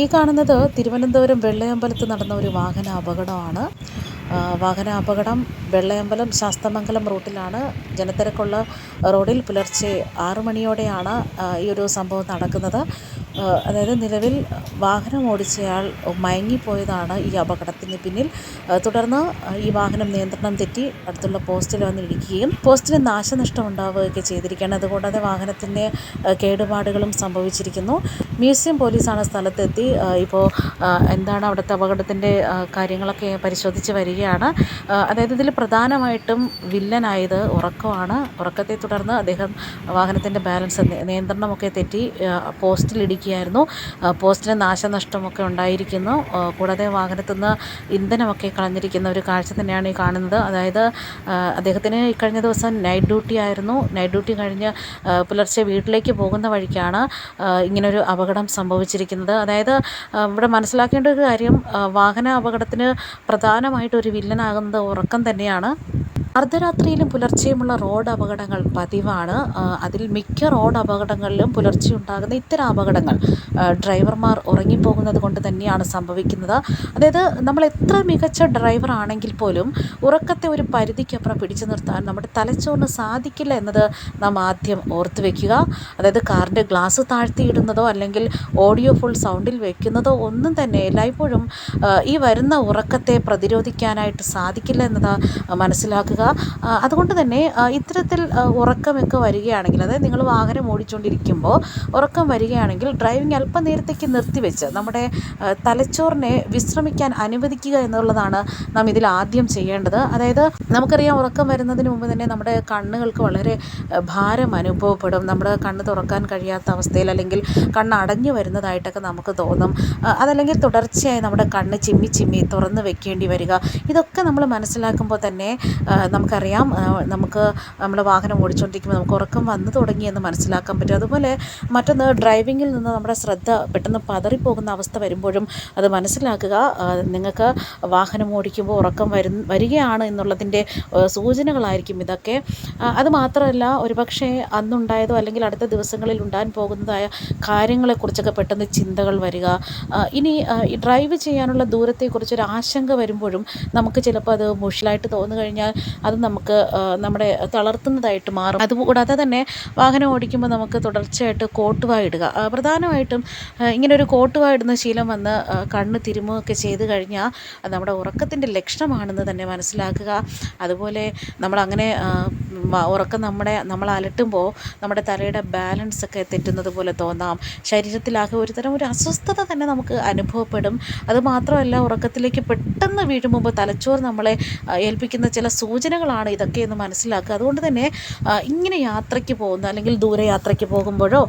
ഈ കാണുന്നത് തിരുവനന്തപുരം വെള്ളയമ്പലത്ത് നടന്ന ഒരു വാഹന അപകടമാണ് വാഹന അപകടം വെള്ളയമ്പലം ശാസ്തമംഗലം റൂട്ടിലാണ്. ജനത്തിരക്കുള്ള റോഡിൽ പുലർച്ചെ ആറു മണിയോടെയാണ് ഈ ഒരു സംഭവം നടക്കുന്നത്. അതായത് നിലവിൽ വാഹനം ഓടിച്ചയാൾ മയങ്ങിപ്പോയതാണ് ഈ അപകടത്തിന് പിന്നിൽ. തുടർന്ന് ഈ വാഹനം നിയന്ത്രണം തെറ്റി അടുത്തുള്ള പോസ്റ്റിൽ വന്ന് ഇടിക്കുകയും പോസ്റ്റിന് നാശനഷ്ടം ഉണ്ടാവുകയൊക്കെ ചെയ്തിരിക്കുകയാണ്. അതുകൂടാതെ വാഹനത്തിന്റെ കേടുപാടുകളും സംഭവിച്ചിരിക്കുന്നു. മ്യൂസിയം പോലീസാണ് സ്ഥലത്തെത്തി ഇപ്പോൾ എന്താണ് അവിടുത്തെ അപകടത്തിന്റെ കാര്യങ്ങളൊക്കെ പരിശോധിച്ച് വരികയാണ്. അതായത് ഇതിൽ പ്രധാനമായിട്ടും വില്ലനായത് ഉറക്കമാണ്. ഉറക്കത്തെ തുടർന്ന് അദ്ദേഹം വാഹനത്തിന്റെ ബാലൻസ് നിയന്ത്രണമൊക്കെ തെറ്റി പോസ്റ്റിലിടിക്കുകയായിരുന്നു പോസ്റ്റിന് നാശനഷ്ടമൊക്കെ ഉണ്ടായിരിക്കുന്നു. കൂടാതെ വാഹനത്തിൽ നിന്ന് ഇന്ധനമൊക്കെ കളഞ്ഞിരിക്കുന്ന ഒരു കാഴ്ച തന്നെയാണ് ഈ കാണുന്നത്. അതായത് അദ്ദേഹത്തിന് കഴിഞ്ഞ ദിവസം നൈറ്റ് ഡ്യൂട്ടി ആയിരുന്നു. നൈറ്റ് ഡ്യൂട്ടി കഴിഞ്ഞ് പുലർച്ചെ വീട്ടിലേക്ക് പോകുന്ന വഴിക്കാണ് ഇങ്ങനൊരു അപകടം സംഭവിച്ചിരിക്കുന്നത്. അതായത് ഇവിടെ മനസ്സിലാക്കേണ്ട ഒരു കാര്യം വാഹന അപകടത്തിന് പ്രധാനമായിട്ട് ഒരു വില്ലനാകുന്നത് ഉറക്കം തന്നെയാണ്. അർദ്ധരാത്രിയിലും പുലർച്ചെയുമുള്ള റോഡ് അപകടങ്ങൾ പതിവാണ്. അതിൽ മിക്ക റോഡ് അപകടങ്ങളിലും പുലർച്ചെ ഉണ്ടാകുന്ന ഇത്തരം അപകടങ്ങൾ ഡ്രൈവർമാർ ഉറങ്ങിപ്പോകുന്നത് കൊണ്ട് തന്നെയാണ് സംഭവിക്കുന്നത്. അതായത് നമ്മൾ എത്ര മികച്ച ഡ്രൈവർ ആണെങ്കിൽ പോലും ഉറക്കത്തെ ഒരു പരിധിക്കപ്പുറം പിടിച്ചു നിർത്താൻ നമ്മുടെ തലച്ചോറിന് സാധിക്കില്ല എന്നത് നാം ആദ്യം ഓർത്ത് വെക്കുക. അതായത് കാറിന്റെ ഗ്ലാസ് താഴ്ത്തിയിടുന്നതോ അല്ലെങ്കിൽ ഓഡിയോ ഫുൾ സൗണ്ടിൽ വെക്കുന്നതോ ഒന്നും തന്നെ എല്ലായ്പ്പോഴും ഈ വരുന്ന ഉറക്കത്തെ പ്രതിരോധിക്കാനായിട്ട് സാധിക്കില്ല എന്നത് മനസ്സിലാക്കുക. അതുകൊണ്ട് തന്നെ ഇത്തരത്തിൽ ഉറക്കമൊക്കെ വരികയാണെങ്കിൽ അതായത് നിങ്ങൾ വാഹനം ഓടിച്ചുകൊണ്ടിരിക്കുമ്പോൾ ഉറക്കം വരികയാണെങ്കിൽ ഡ്രൈവിംഗ് അല്പം നേരത്തേക്ക് നിർത്തിവെച്ച് നമ്മുടെ തലച്ചോറിനെ വിശ്രമിക്കാൻ അനുവദിക്കുക എന്നുള്ളതാണ് നാം ഇതിൽ ആദ്യം ചെയ്യേണ്ടത്. അതായത് നമുക്കറിയാം ഉറക്കം വരുന്നതിന് മുമ്പ് തന്നെ നമ്മുടെ കണ്ണുകൾക്ക് വളരെ ഭാരം അനുഭവപ്പെടും. നമ്മുടെ കണ്ണ് തുറക്കാൻ കഴിയാത്ത അവസ്ഥയിൽ അല്ലെങ്കിൽ കണ്ണ് അടഞ്ഞു വരുന്നതായിട്ടൊക്കെ നമുക്ക് തോന്നും. അതല്ലെങ്കിൽ തുടർച്ചയായി നമ്മുടെ കണ്ണ് ചിമ്മി ചിമ്മി തുറന്ന് വെക്കേണ്ടി വരിക. ഇതൊക്കെ നമ്മൾ മനസ്സിലാക്കുമ്പോൾ തന്നെ നമുക്കറിയാം നമുക്ക് നമ്മൾ വാഹനം ഓടിച്ചുകൊണ്ടിരിക്കുമ്പോൾ നമുക്ക് ഉറക്കം വന്നു തുടങ്ങിയെന്ന് മനസ്സിലാക്കാൻ പറ്റും. അതുപോലെ മറ്റൊന്ന് ഡ്രൈവിങ്ങിൽ നിന്ന് നമ്മുടെ ശ്രദ്ധ പെട്ടെന്ന് പതറിപ്പോകുന്ന അവസ്ഥ വരുമ്പോഴും അത് മനസ്സിലാക്കുക. നിങ്ങൾക്ക് വാഹനം ഓടിക്കുമ്പോൾ ഉറക്കം വരു വരികയാണ് എന്നുള്ളതിന്റെ സൂചനകളായിരിക്കും ഇതൊക്കെ. അതുമാത്രമല്ല ഒരുപക്ഷെ അന്നുണ്ടായതോ അല്ലെങ്കിൽ അടുത്ത ദിവസങ്ങളിൽ ഉണ്ടാകാൻ പോകുന്നതായ കാര്യങ്ങളെക്കുറിച്ചൊക്കെ പെട്ടെന്ന് ചിന്തകൾ വരിക. ഇനി ഡ്രൈവ് ചെയ്യാനുള്ള ദൂരത്തെക്കുറിച്ചൊരു ആശങ്ക വരുമ്പോഴും നമുക്ക് ചിലപ്പോൾ അത് മുഷിലായിട്ട് തോന്നു കഴിഞ്ഞാൽ അത് നമുക്ക് നമ്മുടെ തളർത്തുന്നതായിട്ട് മാറും. അതുകൂടാതെ തന്നെ വാഹനം ഓടിക്കുമ്പോൾ നമുക്ക് തുടർച്ചയായിട്ട് കോട്ടുവായി ഇടുക പ്രധാനമായിട്ടും ഇങ്ങനൊരു ഒരു ഇടുന്ന ശീലം വന്ന് കണ്ണ് തിരുമുകയൊക്കെ ചെയ്ത് കഴിഞ്ഞാൽ നമ്മുടെ ഉറക്കത്തിന്റെ ലക്ഷണമാണെന്ന് തന്നെ മനസ്സിലാക്കുക. അതുപോലെ നമ്മളങ്ങനെ ഉറക്കം നമ്മുടെ നമ്മൾ അലട്ടുമ്പോൾ നമ്മുടെ തലയുടെ ബാലൻസ് ഒക്കെ തെറ്റുന്നത് പോലെ തോന്നാം. ശരീരത്തിലാകെ ഒരുതരം ഒരു അസ്വസ്ഥത തന്നെ നമുക്ക് അനുഭവപ്പെടും. അതുമാത്രമല്ല ഉറക്കത്തിലേക്ക് പെട്ടെന്ന് വീഴുമ്പോൾ തലച്ചോറ് നമ്മളെ ഏൽപ്പിക്കുന്ന ചില സൂചനകളാണ് ഇതൊക്കെ എന്ന് മനസ്സിലാക്കുക. അതുകൊണ്ട് തന്നെ ഇങ്ങനെ യാത്രയ്ക്ക് പോകുന്ന അല്ലെങ്കിൽ ദൂരയാത്രയ്ക്ക് പോകുമ്പോഴോ